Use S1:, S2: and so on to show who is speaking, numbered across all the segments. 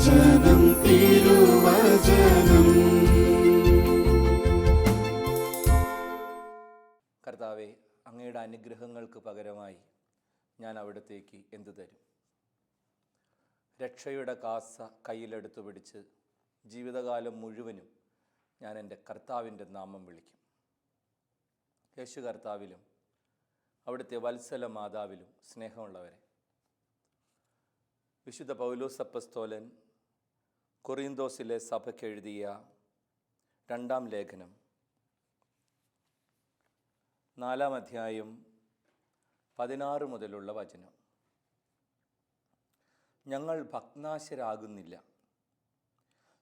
S1: തിരുവചനം തിരുവചനം.
S2: കർത്താവെ അങ്ങയുടെ അനുഗ്രഹങ്ങൾക്ക് പകരമായി ഞാൻ അവിടത്തേക്ക് എന്തു തരും? രക്ഷയുടെ കാസ കയ്യിലെടുത്തു പിടിച്ച് ജീവിതകാലം മുഴുവനും ഞാൻ എന്റെ കർത്താവിന്റെ നാമം വിളിക്കും. യേശു കർത്താവിലും അവിടുത്തെ വത്സല മാതാവിലും സ്നേഹമുള്ളവരെ വിശുദ്ധ പൗലോസ് അപ്പസ്തോലൻ കൊറിന്തോസിലെ സഭയ്ക്ക് എഴുതിയ രണ്ടാം ലേഖനം. നാലാം അധ്യായം പതിനാറ് മുതലുള്ള വചനം. ഞങ്ങൾ ഭഗ്നാശരാകുന്നില്ല.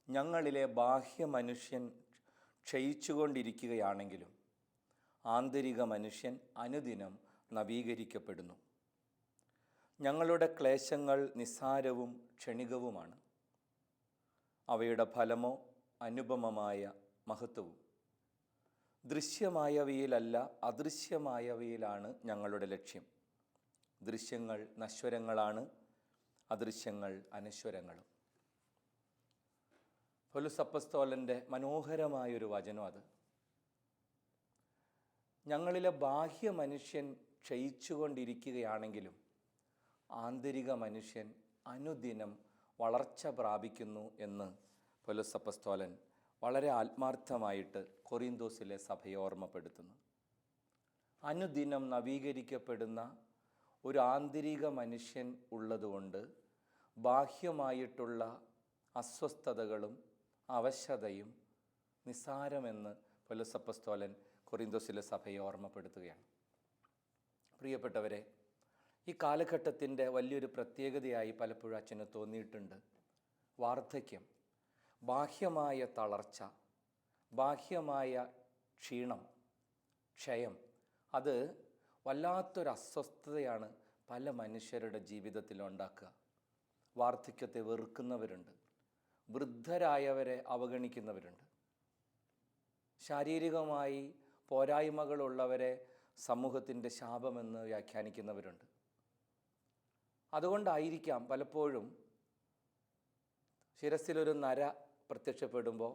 S2: ഞങ്ങളിലെ ബാഹ്യ മനുഷ്യൻ ക്ഷയിച്ചുകൊണ്ടിരിക്കുകയാണെങ്കിലും ആന്തരിക മനുഷ്യൻ അനുദിനം നവീകരിക്കപ്പെടുന്നു. ഞങ്ങളുടെ ക്ലേശങ്ങൾ നിസ്സാരവും ക്ഷണികവുമാണ്. അവയുടെ ഫലമോ അനുപമമായ മഹത്വവും. ദൃശ്യമായവയിലല്ല അദൃശ്യമായവയിലാണ് ഞങ്ങളുടെ ലക്ഷ്യം. ദൃശ്യങ്ങൾ നശ്വരങ്ങളാണ് അദൃശ്യങ്ങൾ അനശ്വരങ്ങളും. പൊലുസപ്പസ്തോലന്റെ മനോഹരമായൊരു വചനം അത്. ഞങ്ങളിലെ ബാഹ്യ മനുഷ്യൻ ക്ഷയിച്ചുകൊണ്ടിരിക്കുകയാണെങ്കിലും ആന്തരിക മനുഷ്യൻ അനുദിനം വളർച്ച പ്രാപിക്കുന്നു എന്ന് പൊലുസപ്പസ്തോലൻ വളരെ ആത്മാർത്ഥമായിട്ട് കൊറിന്തോസിലെ സഭയെ ഓർമ്മപ്പെടുത്തുന്നു. അനുദിനം നവീകരിക്കപ്പെടുന്ന ഒരു ആന്തരിക മനുഷ്യൻ ഉള്ളതുകൊണ്ട് ബാഹ്യമായിട്ടുള്ള അസ്വസ്ഥതകളും അവശതയും നിസ്സാരമെന്ന് പൊലസപ്പസ്തോലൻ കൊറിന്തോസിലെ സഭയെ ഓർമ്മപ്പെടുത്തുകയാണ്. പ്രിയപ്പെട്ടവരെ ഈ കാലഘട്ടത്തിന്റെ വലിയൊരു പ്രത്യേകതയായി പലപ്പോഴും അച്ഛന് തോന്നിയിട്ടുണ്ട്. വാർദ്ധക്യം ബാഹ്യമായ തളർച്ച ബാഹ്യമായ ക്ഷീണം ക്ഷയം അത് വല്ലാത്തൊരു അസ്വസ്ഥതയാണ് പല മനുഷ്യരുടെ ജീവിതത്തിൽ ഉണ്ടാക്കുക. വാർദ്ധക്യത്തെ വെറുക്കുന്നവരുണ്ട് വൃദ്ധരായവരെ അവഗണിക്കുന്നവരുണ്ട്. ശാരീരികമായി പോരായ്മകളുള്ളവരെ സമൂഹത്തിന്റെ ശാപമെന്ന് വ്യാഖ്യാനിക്കുന്നവരുണ്ട്. അതുകൊണ്ടായിരിക്കാം പലപ്പോഴും ശിരസിലൊരു നര പ്രത്യക്ഷപ്പെടുമ്പോൾ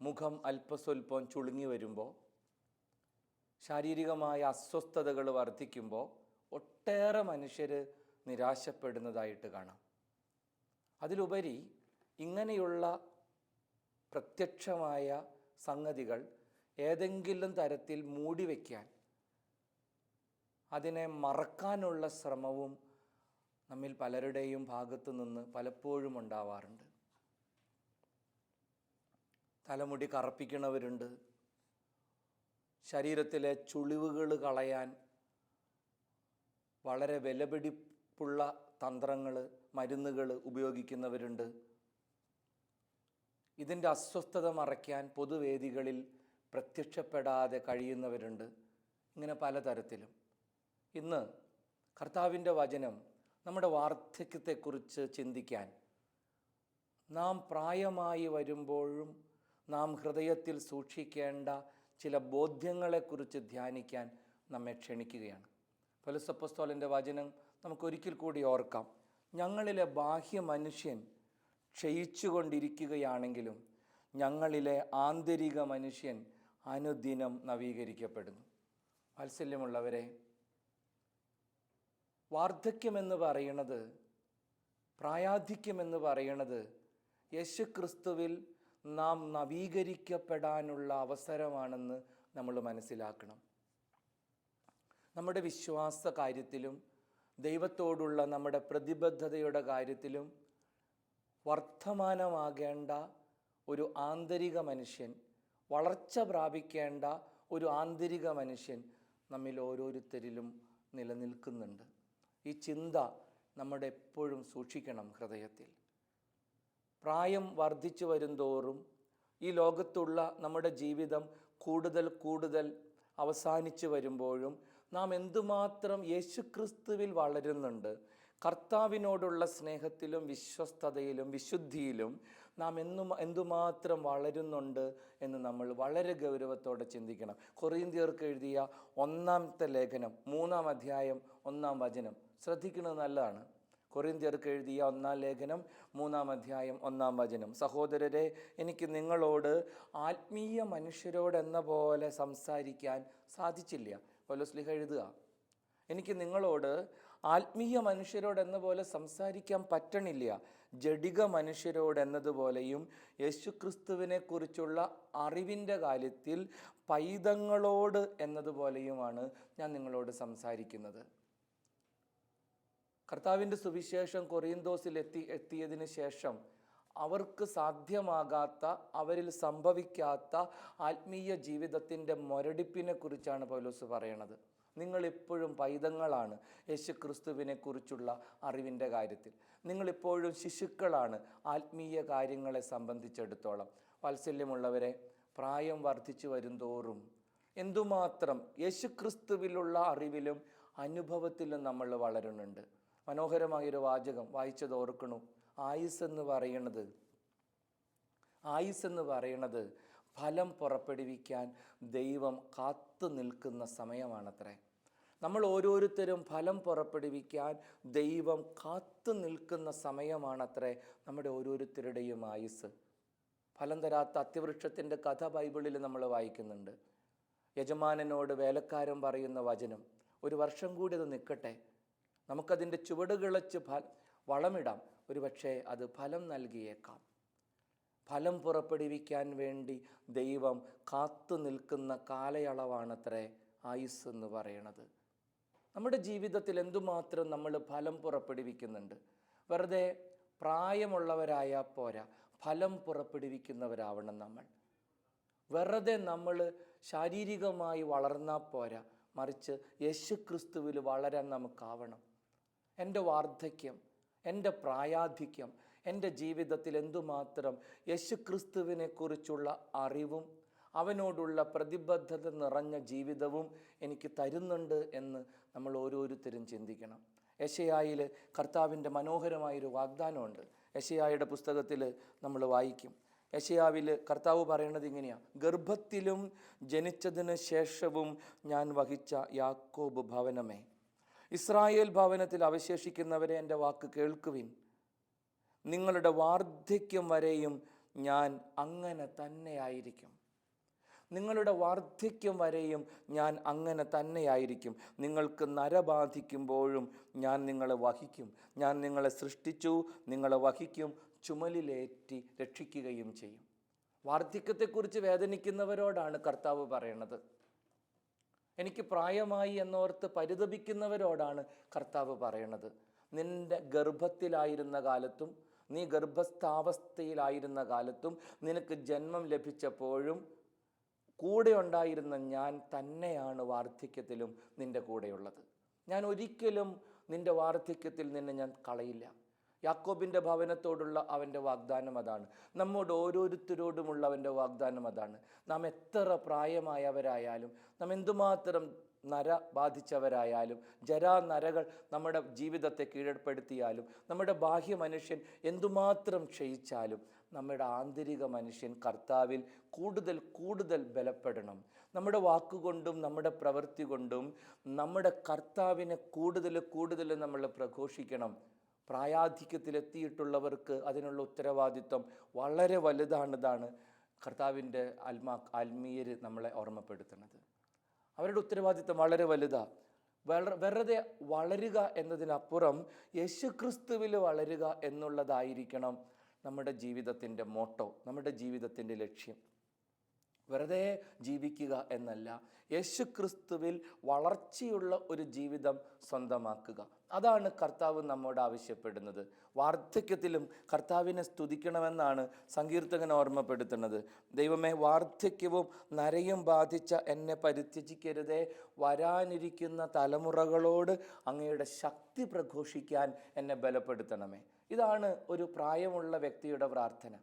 S2: മുഖം അല്പസ്വല്പം ചുളുങ്ങി വരുമ്പോൾ ശാരീരികമായ അസ്വസ്ഥതകൾ വർദ്ധിക്കുമ്പോൾ ഒട്ടേറെ മനുഷ്യർ നിരാശപ്പെടുന്നതായിട്ട് കാണാം. അതിലുപരി ഇങ്ങനെയുള്ള പ്രത്യക്ഷമായ സംഗതികൾ ഏതെങ്കിലും തരത്തിൽ മൂടിവെക്കാൻ അതിനെ മറക്കാനുള്ള ശ്രമവും നമ്മിൽ പലരുടെയും ഭാഗത്തു നിന്ന് പലപ്പോഴും ഉണ്ടാവാറുണ്ട്. തലമുടി കറപ്പിക്കുന്നവരുണ്ട്. ശരീരത്തിലെ ചുളിവുകൾ കളയാൻ വളരെ വിലപിടിപ്പുള്ള തന്ത്രങ്ങൾ മരുന്നുകൾ ഉപയോഗിക്കുന്നവരുണ്ട്. ഇതിന്റെ അസ്വസ്ഥത മറയ്ക്കാൻ പൊതുവേദികളിൽ പ്രത്യക്ഷപ്പെടാതെ കഴിയുന്നവരുണ്ട്. ഇങ്ങനെ പലതരത്തിലും. ഇന്ന് കർത്താവിന്റെ വചനം നമ്മുടെ വാർദ്ധക്യത്തെക്കുറിച്ച് ചിന്തിക്കാൻ നാം പ്രായമായി വരുമ്പോഴും നാം ഹൃദയത്തിൽ സൂക്ഷിക്കേണ്ട ചില ബോധ്യങ്ങളെക്കുറിച്ച് ധ്യാനിക്കാൻ നമ്മെ ക്ഷണിക്കുകയാണ്. ഫലസപ്പസ്തോലന്റെ വചനം നമുക്കൊരിക്കൽ കൂടി ഓർക്കാം. ഞങ്ങളിലെ ബാഹ്യ മനുഷ്യൻ ക്ഷയിച്ചുകൊണ്ടിരിക്കുകയാണെങ്കിലും ഞങ്ങളിലെ ആന്തരിക മനുഷ്യൻ അനുദിനം നവീകരിക്കപ്പെടുന്നു. വാത്സല്യമുള്ളവരെ വാർദ്ധക്യമെന്ന് പറയുന്നത് പ്രായാധിക്യമെന്ന് പറയുന്നത് യേശുക്രിസ്തുവിൽ നാം നവീകരിക്കപ്പെടാനുള്ള അവസരമാണെന്ന് നമ്മൾ മനസ്സിലാക്കണം. നമ്മുടെ വിശ്വാസ കാര്യത്തിലും ദൈവത്തോടുള്ള നമ്മുടെ പ്രതിബദ്ധതയുടെ കാര്യത്തിലും വർത്തമാനമാകേണ്ട ഒരു ആന്തരിക മനുഷ്യൻ വളർച്ച പ്രാപിക്കേണ്ട ഒരു ആന്തരിക മനുഷ്യൻ നമ്മിൽ ഓരോരുത്തരിലും നിലനിൽക്കുന്നുണ്ട്. ഈ ചിന്ത നമ്മുടെ എപ്പോഴും സൂക്ഷിക്കണം ഹൃദയത്തിൽ. പ്രായം വർദ്ധിച്ചു വരുന്തോറും ഈ ലോകത്തുള്ള നമ്മുടെ ജീവിതം കൂടുതൽ കൂടുതൽ അവസാനിച്ചു വരുമ്പോഴും നാം എന്തുമാത്രം യേശുക്രിസ്തുവിൽ വളരുന്നുണ്ട് കർത്താവിനോടുള്ള സ്നേഹത്തിലും വിശ്വസ്തതയിലും വിശുദ്ധിയിലും നാം എന്നും എന്തുമാത്രം വളരുന്നുണ്ട് എന്ന് നമ്മൾ വളരെ ഗൗരവത്തോടെ ചിന്തിക്കണം. കൊറിയന്തിയർക്ക് എഴുതിയ ഒന്നാമത്തെ ലേഖനം മൂന്നാം അധ്യായം ഒന്നാം വചനം. ശ്രദ്ധിക്കുന്നത് നല്ലതാണ്. കൊറിന്ത്യർക്ക് എഴുതിയ ഒന്നാം ലേഖനം മൂന്നാം അധ്യായം ഒന്നാം വചനം. സഹോദരരെ എനിക്ക് നിങ്ങളോട് ആത്മീയ മനുഷ്യരോടെന്ന പോലെ സംസാരിക്കാൻ സാധിച്ചില്ല. പൗലോസ്ലിഹ എഴുതുക. എനിക്ക് നിങ്ങളോട് ആത്മീയ മനുഷ്യരോടെന്ന പോലെ സംസാരിക്കാൻ പറ്റണില്ല. ജഡിക മനുഷ്യരോടെന്നതുപോലെയും യേശുക്രിസ്തുവിനെക്കുറിച്ചുള്ള അറിവിന്റെ കാര്യത്തിൽ പൈതങ്ങളോട് എന്നതുപോലെയുമാണ് ഞാൻ നിങ്ങളോട് സംസാരിക്കുന്നത്. കർത്താവിന്റെ സുവിശേഷം കൊറിയന്തോസിൽ എത്തി എത്തിയതിന് ശേഷം അവർക്ക് സാധ്യമാകാത്ത അവരിൽ സംഭവിക്കാത്ത ആത്മീയ ജീവിതത്തിന്റെ മുരടിപ്പിനെ കുറിച്ചാണ് പൗലോസ് പറയണത്. നിങ്ങളിപ്പോഴും പൈതങ്ങളാണ് യേശു ക്രിസ്തുവിനെ കുറിച്ചുള്ള അറിവിന്റെ കാര്യത്തിൽ. നിങ്ങളിപ്പോഴും ശിശുക്കളാണ് ആത്മീയ കാര്യങ്ങളെ സംബന്ധിച്ചിടത്തോളം. വാത്സല്യമുള്ളവരെ പ്രായം വർദ്ധിച്ചു വരുംതോറും എന്തുമാത്രം യേശുക്രിസ്തുവിലുള്ള അറിവിലും അനുഭവത്തിലും നമ്മൾ വളരുന്നുണ്ട്. മനോഹരമായൊരു വാചകം വായിച്ചത് ഓർക്കണു. ആയുസ് എന്ന് പറയുന്നത് ആയുസ് എന്ന് പറയുന്നത് ഫലം പുറപ്പെടുവിക്കാൻ ദൈവം കാത്തു നിൽക്കുന്ന സമയമാണത്രേ. നമ്മൾ ഓരോരുത്തരും ഫലം പുറപ്പെടുവിക്കാൻ ദൈവം കാത്തു നിൽക്കുന്ന സമയമാണത്രേ നമ്മുടെ ഓരോരുത്തരുടെയും ആയുസ് ഫലം തരാത്ത അത്യവൃക്ഷത്തിന്റെ കഥ ബൈബിളിൽ നമ്മൾ വായിക്കുന്നുണ്ട്. യജമാനനോട് വേലക്കാരൻ പറയുന്ന വചനം ഒരു വർഷം കൂടി അത് നിൽക്കട്ടെ നമുക്കതിന്റെ ചുവടുകിളച്ച് ഫ വളമിടാം. ഒരുപക്ഷെ അത് ഫലം നൽകിയേക്കാം. ഫലം പുറപ്പെടുവിക്കാൻ വേണ്ടി ദൈവം കാത്തു നിൽക്കുന്ന കാലയളവാണത്രേ ആയുസ് എന്ന് പറയണത്. നമ്മുടെ ജീവിതത്തിൽ എന്തുമാത്രം നമ്മൾ ഫലം പുറപ്പെടുവിക്കുന്നുണ്ട്? വെറുതെ പ്രായമുള്ളവരായ പോരാ ഫലം പുറപ്പെടുവിക്കുന്നവരാവണം നമ്മൾ. വെറുതെ നമ്മൾ ശാരീരികമായി വളർന്നാൽ പോരാ മറിച്ച് യേശുക്രിസ്തുവിൽ വളരാൻ നമുക്കാവണം. എന്റെ വാർദ്ധക്യം എന്റെ പ്രായാധിക്യം എന്റെ ജീവിതത്തിൽ എന്തുമാത്രം യേശുക്രിസ്തുവിനെ കുറിച്ചുള്ള അറിവും അവനോടുള്ള പ്രതിബദ്ധത നിറഞ്ഞ ജീവിതവും എനിക്ക് തരുന്നുണ്ട് എന്ന് നമ്മൾ ഓരോരുത്തരും ചിന്തിക്കണം. യശയായിൽ കർത്താവിന്റെ മനോഹരമായൊരു വാഗ്ദാനമുണ്ട്. യശയായുടെ പുസ്തകത്തിൽ നമ്മൾ വായിക്കും. യശയാവിൽ കർത്താവ് പറയുന്നത് ഇങ്ങനെയാണ് ഗർഭത്തിലും ജനിച്ചതിന് ശേഷവും ഞാൻ വഹിച്ച യാക്കോബ് ഭവനമേ ഇസ്രായേൽ ഭവനത്തിൽ അവശേഷിക്കുന്നവരെ എന്റെ വാക്ക് കേൾക്കുവിൻ. നിങ്ങളുടെ വാർദ്ധക്യം വരെയും ഞാൻ അങ്ങനെ തന്നെയായിരിക്കും. നിങ്ങളുടെ വാർദ്ധക്യം വരെയും ഞാൻ അങ്ങനെ തന്നെയായിരിക്കും. നിങ്ങൾക്ക് നര ബാധിക്കുമ്പോഴും ഞാൻ നിങ്ങളെ വഹിക്കും. ഞാൻ നിങ്ങളെ സൃഷ്ടിച്ചു നിങ്ങളെ വഹിക്കും ചുമലിലേറ്റി രക്ഷിക്കുകയും ചെയ്യും. വാർദ്ധക്യത്തെക്കുറിച്ച് വേദനിക്കുന്നവരോടാണ് കർത്താവ് പറയണത്. എനിക്ക് പ്രായമായി എന്നോർത്ത് പരിതപിക്കുന്നവരോടാണ് കർത്താവ് പറയണത്. നിന്റെ ഗർഭത്തിലായിരുന്ന കാലത്തും നീ ഗർഭസ്ഥാവസ്ഥയിലായിരുന്ന കാലത്തും നിനക്ക് ജന്മം ലഭിച്ചപ്പോഴും കൂടെ ഉണ്ടായിരുന്ന ഞാൻ തന്നെയാണ് വാർദ്ധക്യത്തിലും നിന്റെ കൂടെയുള്ളത്. ഞാൻ ഒരിക്കലും നിന്റെ വാർദ്ധക്യത്തിൽ നിന്നെ ഞാൻ കളയില്ല. യാക്കോബിന്റെ ഭവനത്തോടുള്ള അവന്റെ വാഗ്ദാനം അതാണ്. നമ്മോട് ഓരോരുത്തരോടുമുള്ള അവന്റെ വാഗ്ദാനം അതാണ്. നാം എത്ര പ്രായമായവരായാലും നാം എന്തുമാത്രം നര ബാധിച്ചവരായാലും ജരാ നരകൾ നമ്മുടെ ജീവിതത്തെ കീഴ്പ്പെടുത്തിയാലും നമ്മുടെ ബാഹ്യ മനുഷ്യൻ എന്തുമാത്രം ക്ഷയിച്ചാലും നമ്മുടെ ആന്തരിക മനുഷ്യൻ കർത്താവിൽ കൂടുതൽ കൂടുതൽ ബലപ്പെടണം. നമ്മുടെ വാക്കുകൊണ്ടും നമ്മുടെ പ്രവൃത്തി കൊണ്ടും നമ്മുടെ കർത്താവിനെ കൂടുതൽ കൂടുതൽ നമ്മൾ പ്രഘോഷിക്കണം. പ്രായാധിക്യത്തിലെത്തിയിട്ടുള്ളവർക്ക് അതിനുള്ള ഉത്തരവാദിത്വം വളരെ വലുതാണിതാണ് കർത്താവിന്റെ ആത്മാ ആത്മീയർ നമ്മളെ ഓർമ്മപ്പെടുത്തുന്നത്. അവരുടെ ഉത്തരവാദിത്വം വളരെ വലുതാണ് വെറുതെ വളരുക എന്നതിനപ്പുറം യേശുക്രിസ്തുവിൽ വളരുക എന്നുള്ളതായിരിക്കണം നമ്മുടെ ജീവിതത്തിന്റെ മോട്ടോ നമ്മുടെ ജീവിതത്തിന്റെ ലക്ഷ്യം. വെറുതെ ജീവിക്കുക എന്നല്ല. യേശു ക്രിസ്തുവിൽ വളർച്ചയുള്ള ഒരു ജീവിതം സ്വന്തമാക്കുക. അതാണ് കർത്താവ് നമ്മോട് ആവശ്യപ്പെടുന്നത്. വാർദ്ധക്യത്തിലും കർത്താവിനെ സ്തുതിക്കണമെന്നാണ് സങ്കീർത്തകൻ ഓർമ്മപ്പെടുത്തുന്നത്. ദൈവമേ വാർദ്ധക്യവും നരയും ബാധിച്ച എന്നെ പരിത്യജിക്കരുതേ. വരാനിരിക്കുന്ന തലമുറകളോട് അങ്ങയുടെ ശക്തി പ്രഘോഷിക്കാൻ എന്നെ ബലപ്പെടുത്തണമേ. ഇതാണ് ഒരു പ്രായമുള്ള വ്യക്തിയുടെ പ്രാർത്ഥന.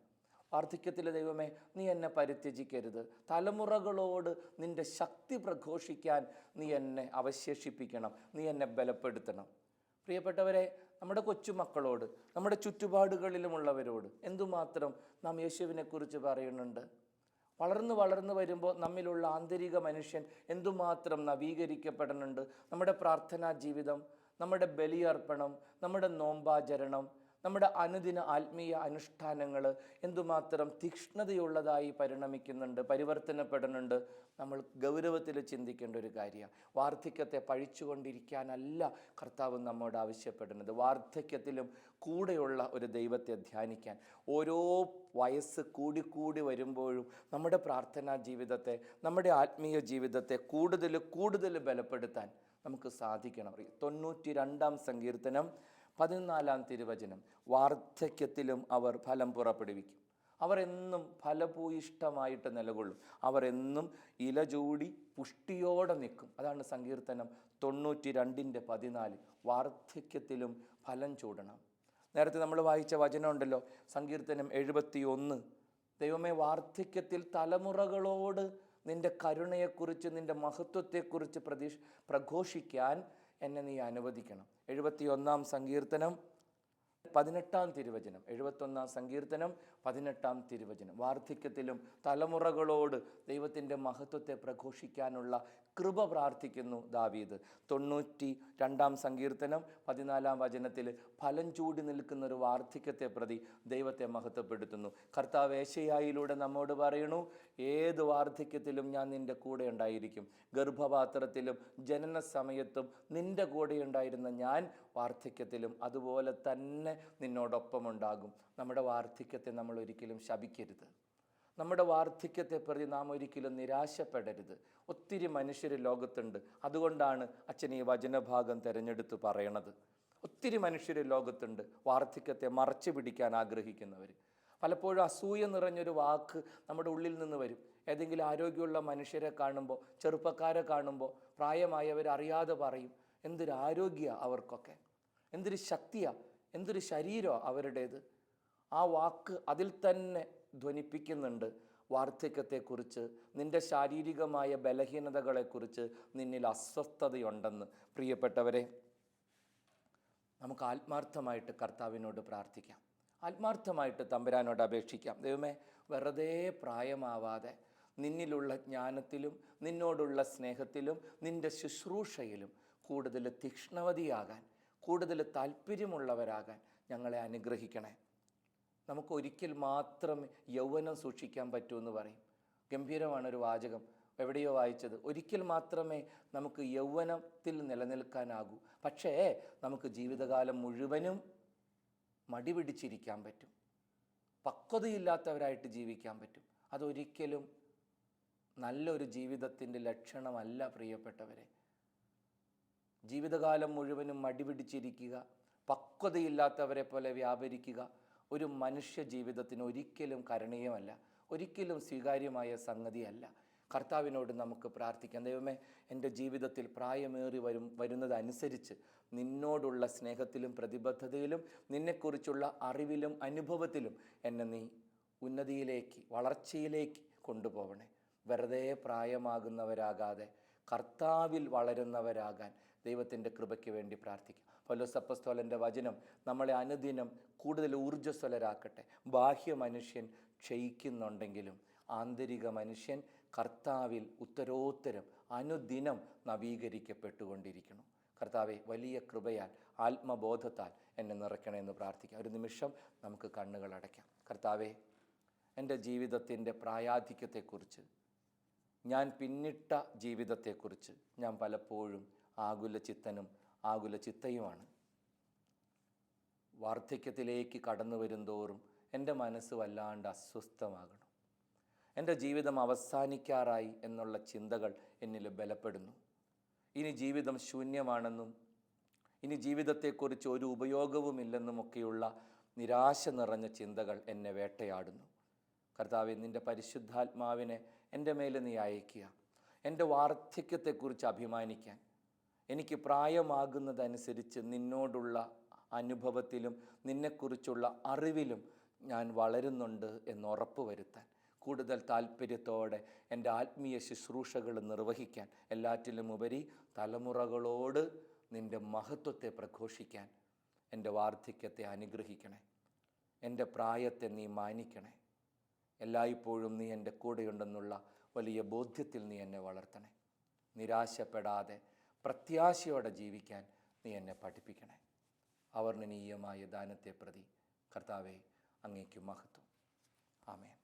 S2: വാർദ്ധക്യത്തിലെ ദൈവമേ നീ എന്നെ പരിത്യജിക്കരുത്. തലമുറകളോട് നിന്റെ ശക്തി പ്രഘോഷിക്കാൻ നീ എന്നെ അവശേഷിപ്പിക്കണം. നീ എന്നെ ബലപ്പെടുത്തണം. പ്രിയപ്പെട്ടവരെ നമ്മുടെ കൊച്ചുമക്കളോട് നമ്മുടെ ചുറ്റുപാടുകളിലുമുള്ളവരോട് എന്തുമാത്രം നാം യേശുവിനെക്കുറിച്ച് പറയുന്നുണ്ട്? വളർന്നു വളർന്നു വരുമ്പോൾ നമ്മിലുള്ള ആന്തരിക മനുഷ്യൻ എന്തുമാത്രം നവീകരിക്കപ്പെടുന്നുണ്ട് നമ്മുടെ പ്രാർത്ഥനാ ജീവിതം നമ്മുടെ ബലിയർപ്പണം നമ്മുടെ നോമ്പാചരണം നമ്മുടെ അനുദിന ആത്മീയ അനുഷ്ഠാനങ്ങൾ എന്തുമാത്രം തീക്ഷ്ണതയുള്ളതായി പരിണമിക്കുന്നുണ്ട് പരിവർത്തനപ്പെടുന്നുണ്ട് നമ്മൾ ഗൗരവത്തിൽ ചിന്തിക്കേണ്ട ഒരു കാര്യമാണ്. വാർദ്ധക്യത്തെ പഴിച്ചുകൊണ്ടിരിക്കാനല്ല കർത്താവ് നമ്മോട് ആവശ്യപ്പെടുന്നത്. വാർദ്ധക്യത്തിലും കൂടെയുള്ള ഒരു ദൈവത്തെ ധ്യാനിക്കാൻ. ഓരോ വയസ്സ് കൂടിക്കൂടി വരുമ്പോഴും നമ്മുടെ പ്രാർത്ഥനാ ജീവിതത്തെ നമ്മുടെ ആത്മീയ ജീവിതത്തെ കൂടുതൽ കൂടുതൽ ബലപ്പെടുത്താൻ നമുക്ക് സാധിക്കണം. തൊണ്ണൂറ്റി രണ്ടാം സങ്കീർത്തനം പതിനാലാം തിരുവചനം വാർദ്ധക്യത്തിലും അവർ ഫലം പുറപ്പെടുവിക്കും. അവരെന്നും ഫലഭൂയിഷ്ടമായിട്ട് നിലകൊള്ളും. അവരെന്നും എന്നും ഇല പുഷ്ടിയോടെ നിൽക്കും. അതാണ് സങ്കീർത്തനം തൊണ്ണൂറ്റി രണ്ടിന്റെ പതിനാല്. വാർദ്ധക്യത്തിലും ഫലം ചൂടണം. നേരത്തെ നമ്മൾ വായിച്ച വചനമുണ്ടല്ലോ സങ്കീർത്തനം എഴുപത്തി ഒന്ന് ദൈവമേ വാർദ്ധക്യത്തിൽ തലമുറകളോട് നിന്റെ കരുണയെക്കുറിച്ച് നിന്റെ മഹത്വത്തെക്കുറിച്ച് പ്രതീക്ഷ പ്രഘോഷിക്കാൻ എന്നെ നീ അനുവദിക്കണം. എഴുപത്തി ഒന്നാം സങ്കീർത്തനം പതിനെട്ടാം തിരുവചനം. എഴുപത്തൊന്നാം സങ്കീർത്തനം പതിനെട്ടാം തിരുവചനം. വാർദ്ധക്യത്തിലും തലമുറകളോട് ദൈവത്തിന്റെ മഹത്വത്തെ പ്രഘോഷിക്കാനുള്ള കൃപ പ്രാർത്ഥിക്കുന്നു ദാവീദ്. തൊണ്ണൂറ്റി രണ്ടാം സങ്കീർത്തനം പതിനാലാം വചനത്തിൽ ഫലം ചൂടി നിൽക്കുന്ന ഒരു വാർദ്ധക്യത്തെ പ്രതി ദൈവത്തെ മഹത്വപ്പെടുത്തുന്നു. കർത്താവ് ഏശയായിലൂടെ നമ്മോട് പറയണു ഏത് വാർദ്ധക്യത്തിലും ഞാൻ നിന്റെ കൂടെ ഉണ്ടായിരിക്കും. ഗർഭപാത്രത്തിലും ജനന സമയത്തും നിന്റെ കൂടെ ഉണ്ടായിരുന്ന ഞാൻ വാർദ്ധക്യത്തിലും അതുപോലെ തന്നെ നിന്നോടൊപ്പം ഉണ്ടാകും നമ്മുടെ വാർദ്ധക്യത്തെ നമ്മൾ ഒരിക്കലും ശപിക്കരുത്. നമ്മുടെ വാർദ്ധക്യത്തെ പ്രതി നാം ഒരിക്കലും നിരാശപ്പെടരുത്. ഒത്തിരി മനുഷ്യർ ലോകത്തുണ്ട്. അതുകൊണ്ടാണ് അച്ഛൻ ഈ വചനഭാഗം തിരഞ്ഞെടുത്ത് പറയണത്. ഒത്തിരി മനുഷ്യർ ലോകത്തുണ്ട് വാർദ്ധക്യത്തെ മറച്ചു പിടിക്കാൻ ആഗ്രഹിക്കുന്നവർ പലപ്പോഴും അസൂയ നിറഞ്ഞൊരു വാക്ക് നമ്മുടെ ഉള്ളിൽ നിന്ന് വരും. ഏതെങ്കിലും ആരോഗ്യമുള്ള മനുഷ്യരെ കാണുമ്പോൾ ചെറുപ്പക്കാരെ കാണുമ്പോൾ പ്രായമായവർ അറിയാതെ പറയും എന്തൊരു ആരോഗ്യ അവർക്കൊക്കെ. എന്തൊരു ശക്തിയാണ് എന്തൊരു ശരീരമാണ് അവരുടേത്. ആ വാക്ക് അതിൽ തന്നെ ധ്വനിപ്പിക്കുന്നുണ്ട്. വാർദ്ധക്യത്തെക്കുറിച്ച് നിന്റെ ശാരീരികമായ ബലഹീനതകളെക്കുറിച്ച് നിന്നിൽ അസ്വസ്ഥതയുണ്ടെന്ന്. പ്രിയപ്പെട്ടവരെ നമുക്ക് ആത്മാർത്ഥമായിട്ട് കർത്താവിനോട് പ്രാർത്ഥിക്കാം. ആത്മാർത്ഥമായിട്ട് തമ്പുരാനോട് അപേക്ഷിക്കാം. ദൈവമേ വെറുതെ പ്രായമാവാതെ നിന്നിലുള്ള ജ്ഞാനത്തിലും നിന്നോടുള്ള സ്നേഹത്തിലും നിന്റെ ശുശ്രൂഷയിലും കൂടുതൽ തീക്ഷ്ണവതിയാകാൻ കൂടുതൽ താല്പര്യമുള്ളവരാകാൻ ഞങ്ങളെ അനുഗ്രഹിക്കണേ നമുക്ക് ഒരിക്കൽ മാത്രം യൗവനം സൂക്ഷിക്കാൻ പറ്റൂ എന്ന് പറയും. ഗംഭീരമാണ് ഒരു വാചകം എവിടെയോ വായിച്ചത്. ഒരിക്കൽ മാത്രമേ നമുക്ക് യൗവനത്തിൽ നിലനിൽക്കാനാകൂ. പക്ഷേ നമുക്ക് ജീവിതകാലം മുഴുവനും മടി പിടിച്ചിരിക്കാൻ പറ്റും. പക്വതയില്ലാത്തവരായിട്ട് ജീവിക്കാൻ പറ്റും. അതൊരിക്കലും നല്ലൊരു ജീവിതത്തിന്റെ ലക്ഷണമല്ല പ്രിയപ്പെട്ടവരെ. ജീവിതകാലം മുഴുവനും മടി പിടിച്ചിരിക്കുക പക്വതയില്ലാത്തവരെ പോലെ വ്യാപരിക്കുക ഒരു മനുഷ്യ ജീവിതത്തിന് ഒരിക്കലും കരണീയമല്ല ഒരിക്കലും സ്വീകാര്യമായ സംഗതിയല്ല. കർത്താവിനോട് നമുക്ക് പ്രാർത്ഥിക്കാം. ദൈവമേ എന്റെ ജീവിതത്തിൽ പ്രായമേറി വരും വരുന്നതനുസരിച്ച് നിന്നോടുള്ള സ്നേഹത്തിലും പ്രതിബദ്ധതയിലും നിന്നെക്കുറിച്ചുള്ള അറിവിലും അനുഭവത്തിലും എന്നെ നീ ഉന്നതിയിലേക്ക് വളർച്ചയിലേക്ക് കൊണ്ടുപോകണേ വെറുതെ പ്രായമാകുന്നവരാകാതെ കർത്താവിൽ വളരുന്നവരാകാൻ ദൈവത്തിന്റെ കൃപയ്ക്ക് വേണ്ടി പ്രാർത്ഥിക്കാം. പൗലോസപ്പസ്തോലന്റെ വചനം നമ്മളെ അനുദിനം കൂടുതൽ ഊർജസ്വലരാക്കട്ടെ. ബാഹ്യ മനുഷ്യൻ ക്ഷയിക്കുന്നുണ്ടെങ്കിലും ആന്തരിക മനുഷ്യൻ കർത്താവിൽ ഉത്തരോത്തരം അനുദിനം നവീകരിക്കപ്പെട്ടുകൊണ്ടിരിക്കുന്നു. കർത്താവെ വലിയ കൃപയാൽ ആത്മബോധത്താൽ എന്നെ നിറയ്ക്കണമെന്ന് പ്രാർത്ഥിക്കാം. ഒരു നിമിഷം നമുക്ക് കണ്ണുകൾ അടയ്ക്കാം. കർത്താവെ എന്റെ ജീവിതത്തിന്റെ പ്രായാധിക്യത്തെക്കുറിച്ച് ഞാൻ പിന്നിട്ട ജീവിതത്തെക്കുറിച്ച് ഞാൻ പലപ്പോഴും ആകുല ചിത്തനും ആകുല ചിത്തയുമാണ്. വാർദ്ധക്യത്തിലേക്ക് കടന്നു വരുന്തോറും എന്റെ മനസ്സ് വല്ലാണ്ട് അസ്വസ്ഥമാകണം. എന്റെ ജീവിതം അവസാനിക്കാറായി എന്നുള്ള ചിന്തകൾ എന്നിൽ ബലപ്പെടുന്നു. ഇനി ജീവിതം ശൂന്യമാണെന്നും ഇനി ജീവിതത്തെക്കുറിച്ച് ഒരു ഉപയോഗവുമില്ലെന്നുമൊക്കെയുള്ള നിരാശ നിറഞ്ഞ ചിന്തകൾ എന്നെ വേട്ടയാടുന്നു. കർത്താവ് നിന്റെ പരിശുദ്ധാത്മാവിനെ എന്റെ മേലെ നീ അയക്കുക എന്റെ വാർദ്ധക്യത്തെക്കുറിച്ച് അഭിമാനിക്കാൻ. എനിക്ക് പ്രായമാകുന്നതനുസരിച്ച് നിന്നോടുള്ള അനുഭവത്തിലും നിന്നെക്കുറിച്ചുള്ള അറിവിലും ഞാൻ വളരുന്നുണ്ട് എന്ന് ഉറപ്പ് വരുത്താൻ കൂടുതൽ താല്പര്യത്തോടെ എന്റെ ആത്മീയ ശുശ്രൂഷകൾ നിർവഹിക്കാൻ എല്ലാറ്റിലും ഉപരി തലമുറകളോട് നിന്റെ മഹത്വത്തെ പ്രഘോഷിക്കാൻ എന്റെ വാർദ്ധക്യത്തെ അനുഗ്രഹിക്കണേ. എന്റെ പ്രായത്തെ നീ മാനിക്കണേ. എല്ലായ്പ്പോഴും നീ എന്റെ കൂടെയുണ്ടെന്നുള്ള വലിയ ബോധ്യത്തിൽ നീ എന്നെ വളർത്തണേ. നിരാശപ്പെടാതെ പ്രത്യാശയോടെ ജീവിക്കാൻ നീ എന്നെ പഠിപ്പിക്കണേ. അവർണനീയമായ ദാനത്തെ പ്രതി കർത്താവെ അങ്ങേക്ക് മഹത്വം. ആമേൻ.